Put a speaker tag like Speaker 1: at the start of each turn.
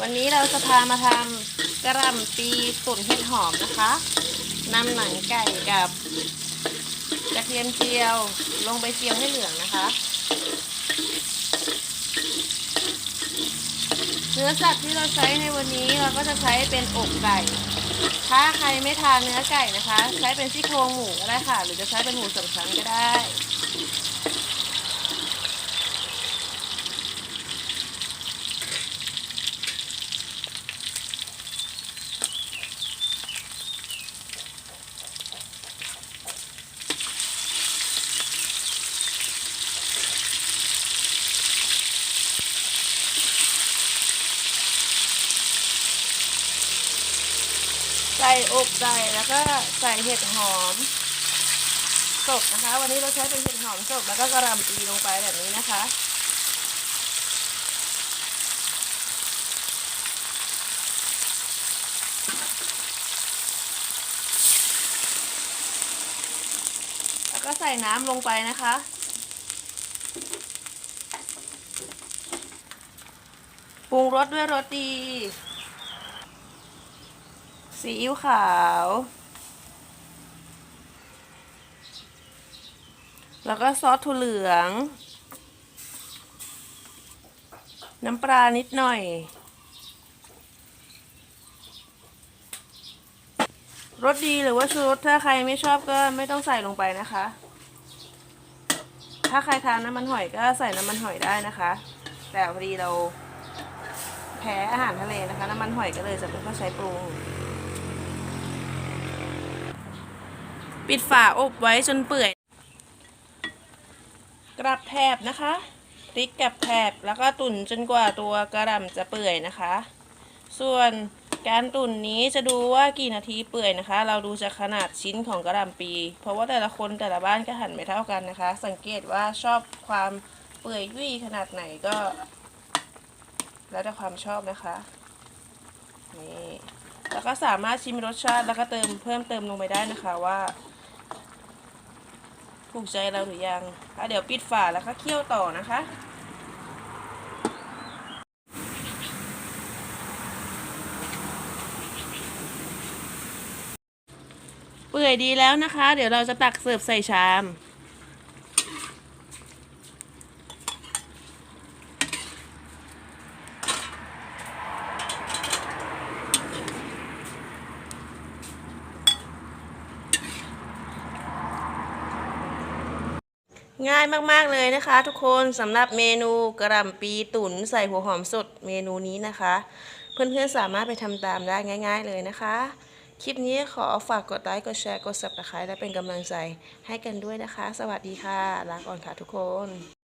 Speaker 1: วันนี้เราจะพามาทำกระหล่ำปีตุ๋นเห็ดหอมนะคะนำหนังไก่กับกระเทียมเจียวลงไปเจียวให้เหลืองนะคะ เนื้อสัตว์ที่เราใช้ในวันนี้เราก็จะใช้เป็นอกไก่ ถ้าใครไม่ทานเนื้อไก่นะคะ ใช้เป็นซี่โครงหมูก็ได้ค่ะ หรือจะใช้เป็นหมูสามชั้นก็ได้ ใส่อกไก่แล้วก็ใส่เห็ดหอมสดนะคะ วันนี้เราใช้เป็นเห็ดหอมสดแล้วก็กระหล่ำปีลงไปแบบนี้นะคะแล้วก็ใส่น้ำลงไปนะคะ ปรุงรสด้วยรสดี ซีอิ๊วขาว แล้วก็ซอสถั่วเหลือง น้ำปลานิดหน่อย รสดีหรือว่าชูรสถ้าใครไม่ชอบก็ไม่ต้องใส่ลงไปนะคะ ถ้าใครทานน้ำมันหอยก็ใส่น้ำมันหอยได้นะคะ แต่พอดีเราแพ้อาหารทะเลนะคะ น้ำมันหอยก็เลยจะไม่ค่อยใช้ปรุง ปิดฝาอบไว้จนเปื่อยกลับแถบนะคะพลิกกับแถบแล้วก็ตุ๋นจนกว่าตัวกระหล่ำจะเปื่อยนะคะ ส่วนการตุ๋นนี้จะดูว่ากี่นาทีเปื่อยนะคะ เราดูจากขนาดชิ้นของกระหล่ำปี เพราะว่าแต่ละคนแต่ละบ้านก็หั่นไม่เท่ากันนะคะ สังเกตว่าชอบความเปื่อยยุ่ยขนาดไหนก็ แล้วแต่ความชอบนะคะนี่แล้วก็สามารถชิมรสชาติแล้วก็เติมเพิ่มเติมลงไปได้นะคะว่า ถูกใจเราหรือยังอะเดี๋ยวปิดฝาแล้วก็เคี่ยวต่อนะคะ เปื่อยดีแล้วนะคะ เดี๋ยวเราจะตักเสิร์ฟใส่ชาม ง่ายมากๆเลยนะคะ ทุกคนสำหรับเมนูกระหล่ำปีตุ๋นใส่หัวหอมสดเมนูนี้นะคะ เพื่อนๆสามารถไปทำตามได้ง่าย ๆเลยนะคะ คลิปนี้ขอฝากกดไลค์กดแชร์กด subscribe และเป็นกำลังใจให้กันด้วยนะคะ สวัสดีค่ะลาก่อนค่ะทุกคน